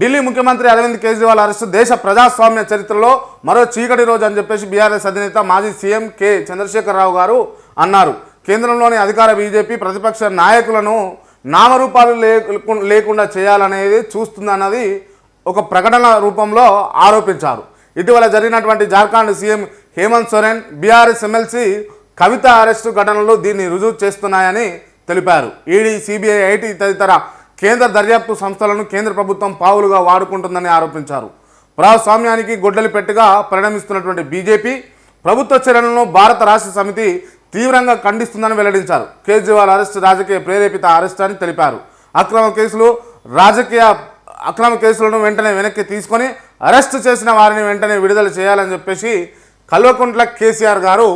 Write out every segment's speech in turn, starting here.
ఢిల్లీ ముఖ్యమంత్రి అరవింద్ కేజ్రీవాల్ అరెస్టు దేశ ప్రజాస్వామ్య చరిత్రలో మరో చీకటి రోజు అని చెప్పేసి బీఆర్ఎస్ అధినేత మాజీ సీఎం కె చంద్రశేఖరరావు గారు అన్నారు. కేంద్రంలోని అధికార బీజేపీ ప్రతిపక్ష నాయకులను నామరూపాలు లేకుండా చేయాలనేది చూస్తుందన్నది ఒక ప్రకటన రూపంలో ఆరోపించారు. ఇటీవల జరిగినటువంటి Jharkhand CM Hemant Soren BRS MLC Kavitha arrest ఘటనలు దీన్ని రుజువు చేస్తున్నాయని తెలిపారు. ఈడీ సిబిఐ ఐటీ తదితర కేంద్ర దర్యాప్తు సంస్థలను కేంద్ర ప్రభుత్వం పావులుగా వాడుకుంటుందని ఆరోపించారు. ప్రజాస్వామ్యానికి గొడ్డలి పెట్టగా పరిణమిస్తున్నటువంటి బీజేపీ ప్రభుత్వ చర్యలను భారత రాష్ట్ర సమితి తీవ్రంగా ఖండిస్తుందని వెల్లడించారు. కేజ్రీవాల్ అరెస్ట్ రాజకీయ ప్రేరేపిత అరెస్ట్ అని తెలిపారు. అక్రమ కేసులు రాజకీయ అక్రమ కేసులను వెంటనే వెనక్కి తీసుకొని అరెస్ట్ చేసిన వారిని వెంటనే విడుదల చేయాలని చెప్పేసి కల్వకుంట్ల కేసీఆర్ గారు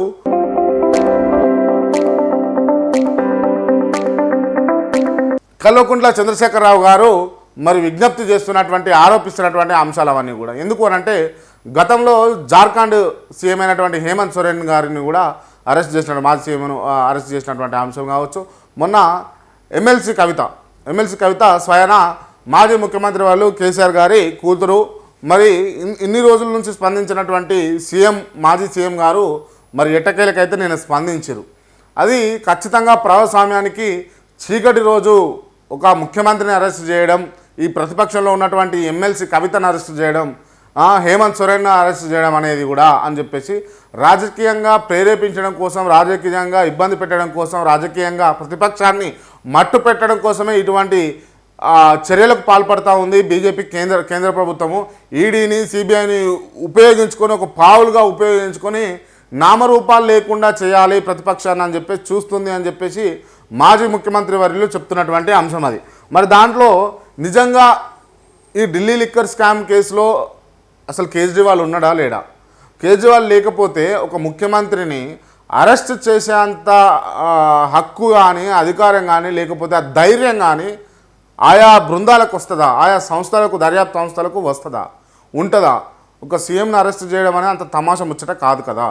కల్వకుంట్ల చంద్రశేఖరరావు గారు మరి విజ్ఞప్తి చేస్తున్నటువంటి ఆరోపిస్తున్నటువంటి అంశాలు అవన్నీ కూడా. ఎందుకు అనంటే గతంలో జార్ఖండ్ సీఎం అయినటువంటి హేమంత్ సోరెన్ గారిని కూడా అరెస్ట్ చేసిన మాజీ సీఎంను అరెస్ట్ చేసినటువంటి అంశం కావచ్చు. మొన్న ఎమ్మెల్సీ కవిత ఎమ్మెల్సీ కవిత స్వయన మాజీ ముఖ్యమంత్రి వాళ్ళు కేసీఆర్ గారి కూతురు మరి ఇన్- ఇన్ని రోజుల నుంచి స్పందించినటువంటి సీఎం మాజీ సీఎం గారు మరి ఎట్టకేలకైతే నేను స్పందించారు అది ఖచ్చితంగా ప్రజాస్వామ్యానికి చీకటి రోజు ఒక ముఖ్యమంత్రిని అరెస్ట్ చేయడం ఈ ప్రతిపక్షంలో ఉన్నటువంటి ఎమ్మెల్సీ కవితను అరెస్ట్ చేయడం హేమంత్ సొరెన్ను అరెస్ట్ చేయడం అనేది కూడా అని చెప్పేసి రాజకీయంగా ప్రేరేపించడం కోసం రాజకీయంగా ఇబ్బంది పెట్టడం కోసం రాజకీయంగా ప్రతిపక్షాన్ని మట్టు పెట్టడం కోసమే ఇటువంటి చర్యలకు పాల్పడతా ఉంది బీజేపీ కేంద్ర కేంద్ర ప్రభుత్వము. ఈడీని సిబిఐని ఉపయోగించుకొని ఒక పావులుగా ఉపయోగించుకొని నామరూపాలు లేకుండా చేయాలి ప్రతిపక్షాన్ని అని చెప్పేసి చూస్తుంది అని చెప్పేసి మాజీ ముఖ్యమంత్రి వర్యులు చెప్తున్నటువంటి అంశం అది. మరి దాంట్లో నిజంగా ఈ ఢిల్లీ లిక్కర్ స్కామ్ కేసులో అసలు కేజ్రీవాల్ ఉన్నాడా లేడా? కేజ్రీవాల్ లేకపోతే ఒక ముఖ్యమంత్రిని అరెస్ట్ చేసేంత హక్కు కానీ అధికారం కానీ లేకపోతే ఆ ధైర్యం కానీ ఆయా బృందాలకు వస్తుందా? ఆయా సంస్థలకు దర్యాప్తు సంస్థలకు వస్తుందా? ఉంటుందా? ఒక సీఎంని అరెస్ట్ చేయడం అనేది అంత తమాషా ముచ్చట కాదు కదా.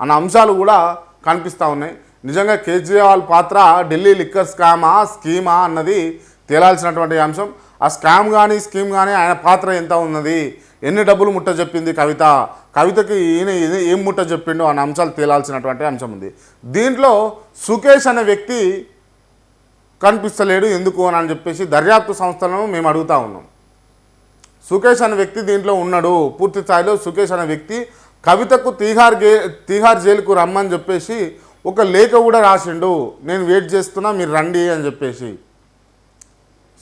అన్న అంశాలు కూడా కనిపిస్తూ ఉన్నాయి. నిజంగా కేజ్రీవాల్ పాత్ర ఢిల్లీ లిక్కర్ స్కామా స్కీమా అన్నది తేలాల్సినటువంటి అంశం. ఆ స్కామ్ కానీ స్కీమ్ కానీ ఆయన పాత్ర ఎంత ఉన్నది? ఎన్ని డబ్బులు ముట్ట చెప్పింది కవిత? కవితకి ఈయన ఏం ముట్ట చెప్పిండో అన్న అంశాలు తేలాల్సినటువంటి అంశం ఉంది. దీంట్లో సుకేష్ అనే వ్యక్తి కనిపిస్తలేడు ఎందుకు అని అని చెప్పేసి దర్యాప్తు సంస్థలను మేము అడుగుతా ఉన్నాం. సుకేష్ అనే వ్యక్తి దీంట్లో ఉన్నాడు. పూర్తి స్థాయిలో సుకేష్ అనే వ్యక్తి కవితకు తీహార్ గే తీహార్ జైలుకు రమ్మని చెప్పేసి ఒక లేఖ కూడా రాసిండు. నేను వెయిట్ చేస్తున్నా మీరు రండి అని చెప్పేసి.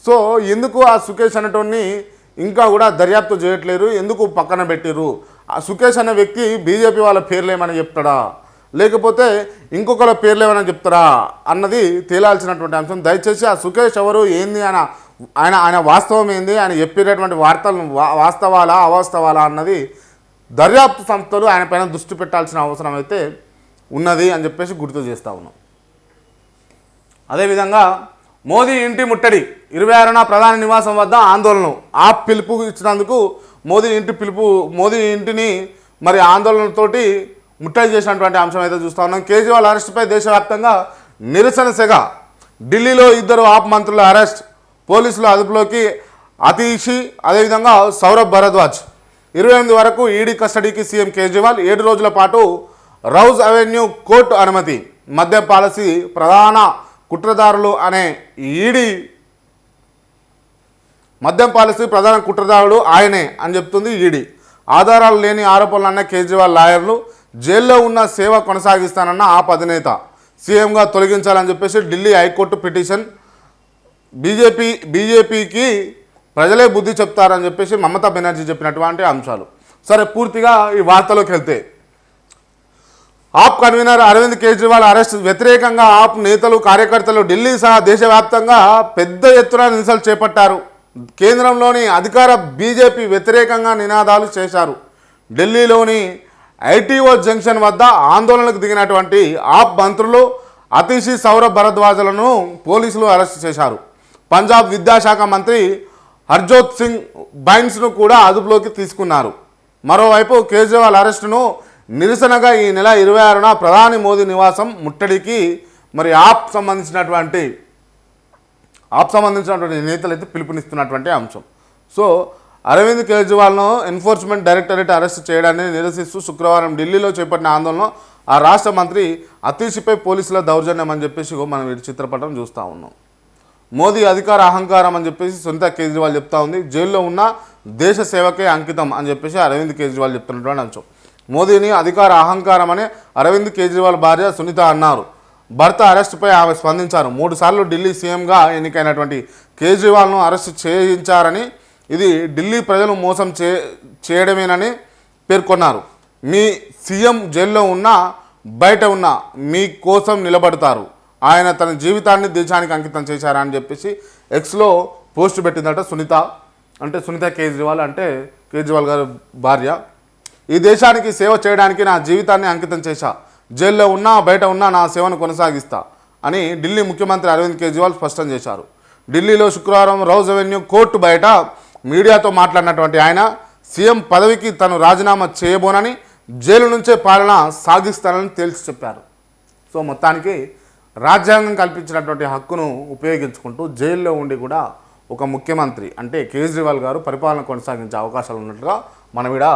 సో ఎందుకు ఆ సుకేష్ అనేటోడిని ఇంకా కూడా దర్యాప్తు చేయట్లేరు? ఎందుకు పక్కన పెట్టిరు ఆ సుకేష్ అనే వ్యక్తి బీజేపీ వాళ్ళ పేర్లు ఏమైనా చెప్తాడా? లేకపోతే ఇంకొకళ్ళ పేర్లు ఏమైనా చెప్తారా? అన్నది తేలాల్సినటువంటి అంశం. దయచేసి ఆ సుకేష్ ఎవరు ఏంది ఆయన ఆయన ఆయన వాస్తవం ఏంది? ఆయన చెప్పేటటువంటి వార్తలు వా- వాస్తవాలా అవాస్తవాలా అన్నది దర్యాప్తు సంస్థలు ఆయన పైన దృష్టి పెట్టాల్సిన అవసరం అయితే ఉన్నది అని చెప్పేసి గుర్తు చేస్తూ ఉన్నాం. అదేవిధంగా మోదీ ఇంటి ముట్టడి ఇరవై ఆరున ప్రధాని నివాసం వద్ద ఆందోళన ఆ పిలుపు ఇచ్చినందుకు మోదీ ఇంటి పిలుపు మోదీ ఇంటిని మరి ఆందోళనతోటి ముట్టడి చేసినటువంటి అంశం అయితే చూస్తా ఉన్నాం. కేజ్రీవాల్ అరెస్టుపై దేశవ్యాప్తంగా నిరసన సెగ. ఢిల్లీలో ఇద్దరు ఆప్ మంత్రుల అరెస్ట్ పోలీసులు అదుపులోకి అతీషి అదేవిధంగా సౌరభ్ భరద్వాజ్ ఇరవై ఎనిమిది వరకు ఈడీ కస్టడీకి సీఎం కేజ్రీవాల్ ఏడు రోజుల పాటు రౌజ్ అవెన్యూ కోర్టు అనుమతి. మద్య పాలసీ ప్రధాన కుట్రదారులు అనే ఈడీ మద్యం పాలసీ ప్రధాన కుట్రదారుడు ఆయనే అని చెప్తుంది ఈడీ. ఆధారాలు లేని ఆరోపణలు అన్న కేజ్రీవాల్ లాయర్లు జైల్లో ఉన్న సేవ కొనసాగిస్తానన్న ఆప్ అధినేత సీఎంగా తొలగించాలని చెప్పేసి ఢిల్లీ హైకోర్టు పిటిషన్. బీజేపీ బీజేపీకి ప్రజలే బుద్ధి చెప్తారని చెప్పేసి మమతా బెనర్జీ చెప్పినటువంటి అంశాలు. సరే పూర్తిగా ఈ వార్తలోకి వెళ్తే. ఆప్ కన్వీనర్ అరవింద్ కేజ్రీవాల్ అరెస్ట్ వ్యతిరేకంగా ఆప్ నేతలు కార్యకర్తలు ఢిల్లీ సహా దేశవ్యాప్తంగా పెద్ద ఎత్తున నిరసనలు చేపట్టారు. కేంద్రంలోని అధికార బీజేపీ వ్యతిరేకంగా నినాదాలు చేశారు. ఢిల్లీలోని ఐటీఓ జంక్షన్ వద్ద ఆందోళనకు దిగినటువంటి ఆప్ మంత్రులు అతిషి సౌరభ్ భరద్వాజలను పోలీసులు అరెస్ట్ చేశారు. పంజాబ్ విద్యాశాఖ మంత్రి హర్జోత్ సింగ్ బైన్స్ను కూడా అదుపులోకి తీసుకున్నారు. మరోవైపు కేజ్రీవాల్ అరెస్టును నిరసనగా ఈ నెల ఇరవై ఆరున ప్రధాని మోదీ నివాసం ముట్టడికి మరి ఆప్ సంబంధించినటువంటి ఆప్ సంబంధించినటువంటి నేతలు అయితే పిలుపునిస్తున్నటువంటి అంశం. సో అరవింద్ కేజ్రీవాల్ను ఎన్ఫోర్స్మెంట్ డైరెక్టరేట్ అరెస్ట్ చేయడాన్ని నిరసిస్తూ శుక్రవారం ఢిల్లీలో చేపట్టిన ఆందోళన ఆ రాష్ట్ర మంత్రి అతీష్పై పోలీసుల దౌర్జన్యం అని చెప్పేసి మనం ఈ చిత్రపటం చూస్తూ ఉన్నాం. మోదీ అధికార అహంకారం అని చెప్పేసి సునీత కేజ్రీవాల్ చెప్తా ఉంది. జైల్లో ఉన్న దేశ సేవకే అంకితం అని చెప్పేసి అరవింద్ కేజ్రీవాల్ చెప్తున్నటువంటి అంశం. మోదీని అధికార అహంకారం అని అరవింద్ కేజ్రీవాల్ భార్య సునీత అన్నారు. భర్త అరెస్టుపై ఆమె స్పందించారు. మూడు సార్లు ఢిల్లీ సీఎంగా ఎన్నికైనటువంటి కేజ్రీవాల్ను అరెస్టు చేయించారని ఇది ఢిల్లీ ప్రజలు మోసం చే చేయడమేనని పేర్కొన్నారు. మీ సీఎం జైల్లో ఉన్నా బయట ఉన్నా మీ కోసం నిలబడతారు. ఆయన తన జీవితాన్ని దేశానికి అంకితం చేశారని చెప్పేసి ఎక్స్లో పోస్ట్ పెట్టిందట సునీత. అంటే సునీత కేజ్రీవాల్ అంటే కేజ్రీవాల్ గారి భార్య. ఈ దేశానికి సేవ చేయడానికి నా జీవితాన్ని అంకితం చేశా. జైల్లో ఉన్నా బయట ఉన్నా నా సేవను కొనసాగిస్తా అని ఢిల్లీ ముఖ్యమంత్రి అరవింద్ కేజ్రీవాల్ స్పష్టం చేశారు. ఢిల్లీలో శుక్రవారం రౌజ్ అవెన్యూ కోర్టు బయట మీడియాతో మాట్లాడినటువంటి ఆయన సీఎం పదవికి తను రాజీనామా చేయబోనని జైలు నుంచే పాలన సాగిస్తానని తేల్చి చెప్పారు. సో మొత్తానికి రాజ్యాంగం కల్పించినటువంటి హక్కును ఉపయోగించుకుంటూ జైల్లో ఉండి కూడా ఒక ముఖ్యమంత్రి అంటే కేజ్రీవాల్ గారు పరిపాలన కొనసాగించే అవకాశాలు ఉన్నట్లుగా మనం ఇక్కడ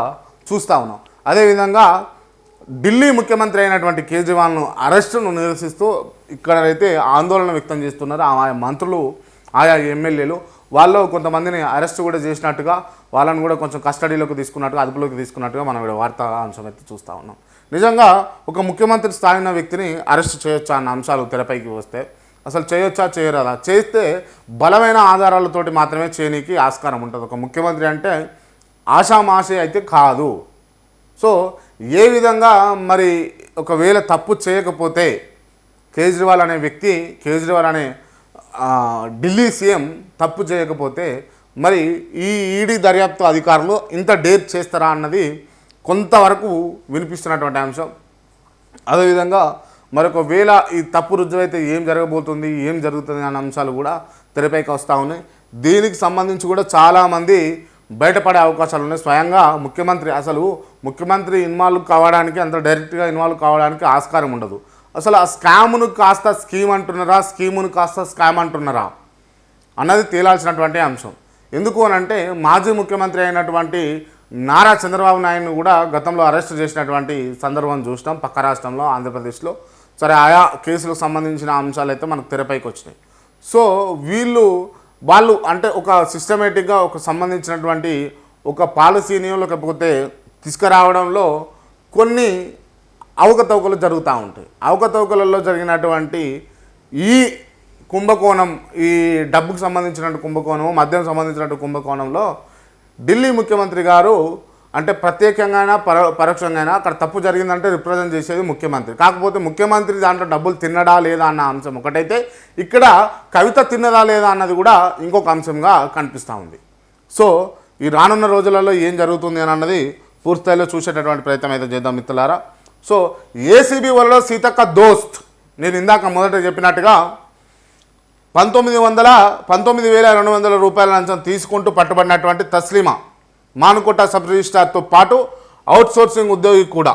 చూస్తూ ఉన్నాం. అదేవిధంగా ఢిల్లీ ముఖ్యమంత్రి అయినటువంటి కేజ్రీవాల్ను అరెస్టును నిరసిస్తూ ఇక్కడైతే ఆందోళన వ్యక్తం చేస్తున్నారు. ఆయా మంత్రులు ఆయా ఎమ్మెల్యేలు వాళ్ళు కొంతమందిని అరెస్ట్ కూడా చేసినట్టుగా వాళ్ళని కూడా కొంచెం కస్టడీలోకి తీసుకున్నట్టుగా అదుపులోకి తీసుకున్నట్టుగా మనం ఇక్కడ వార్తా అంశం అయితే చూస్తూ ఉన్నాం. నిజంగా ఒక ముఖ్యమంత్రి స్థాయి ఉన్న వ్యక్తిని అరెస్ట్ చేయొచ్చా అన్న అంశాలు తెరపైకి వస్తే అసలు చేయొచ్చా చేయరాదా చేస్తే బలమైన ఆధారాలతోటి మాత్రమే చేయనీకి ఆస్కారం ఉంటుంది. ఒక ముఖ్యమంత్రి అంటే ఆషామాషి అయితే కాదు. సో ఏ విధంగా మరి ఒకవేళ తప్పు చేయకపోతే కేజ్రీవాల్ అనే వ్యక్తి కేజ్రీవాల్ అనే ఢిల్లీ సీఎం తప్పు చేయకపోతే మరి ఈ ఈడీ దర్యాప్తు అధికారులు ఇంత డేర్ చేస్తారా అన్నది కొంతవరకు వినిపిస్తున్నటువంటి అంశం. అదేవిధంగా మరొక వేళ ఈ తప్పు రుజువైతే ఏం జరగబోతుంది ఏం జరుగుతుంది అనే అంశాలు కూడా తెరపైకి వస్తూ ఉన్నాయి. దీనికి సంబంధించి కూడా చాలామంది బయటపడే అవకాశాలు ఉన్నాయి. స్వయంగా ముఖ్యమంత్రి అసలు ముఖ్యమంత్రి ఇన్వాల్వ్ కావడానికి అంత డైరెక్ట్గా ఇన్వాల్వ్ కావడానికి ఆస్కారం ఉండదు. అసలు ఆ స్కామ్ను కాస్త స్కీమ్ అంటున్నారా స్కీమును కాస్త స్కామ్ అంటున్నారా అన్నది తేలాల్సినటువంటి అంశం. ఎందుకు అని అంటే మాజీ ముఖ్యమంత్రి అయినటువంటి నారా చంద్రబాబు నాయుడును కూడా గతంలో అరెస్ట్ చేసినటువంటి సందర్భం చూసినాం పక్క రాష్ట్రంలో ఆంధ్రప్రదేశ్లో. సరే ఆయా కేసులకు సంబంధించిన అంశాలు అయితే మనకు తెరపైకి వచ్చినాయి. సో వీళ్ళు వాళ్ళు అంటే ఒక సిస్టమేటిక్గా ఒక సంబంధించినటువంటి ఒక పాలసీని లేకపోతే తీసుకురావడంలో కొన్ని అవకతవకలు జరుగుతూ ఉంటాయి. అవకతవకలలో జరిగినటువంటి ఈ కుంభకోణం ఈ డబ్బుకు సంబంధించినటువంటి కుంభకోణం మద్యం సంబంధించినటువంటి కుంభకోణంలో ఢిల్లీ ముఖ్యమంత్రి గారు అంటే ప్రత్యేకంగా అయినా పర పరోక్షంగా అయినా అక్కడ తప్పు జరిగిందంటే రిప్రజెంట్ చేసేది ముఖ్యమంత్రి. కాకపోతే ముఖ్యమంత్రి దాంట్లో డబ్బులు తిన్నడా లేదా అన్న అంశం ఒకటైతే ఇక్కడ కవిత తిన్నదా లేదా అన్నది కూడా ఇంకొక అంశంగా కనిపిస్తూ ఉంది. సో ఈ రానున్న రోజులలో ఏం జరుగుతుంది అని అన్నది పూర్తిస్థాయిలో చూసేటటువంటి ప్రయత్నం అయితే చేద్దాం మిత్రులారా. సో ఏసీబీ వల్ల సీతక్క దోస్త్. నేను ఇందాక మొదట చెప్పినట్టుగా పంతొమ్మిది వందల పంతొమ్మిది వేల రెండు వందల రూపాయల లంచం తీసుకుంటూ పట్టుబడినటువంటి తస్లీమా మానుకోట సబ్ రిజిస్ట్రార్తో పాటు అవుట్ సోర్సింగ్ ఉద్యోగి కూడా.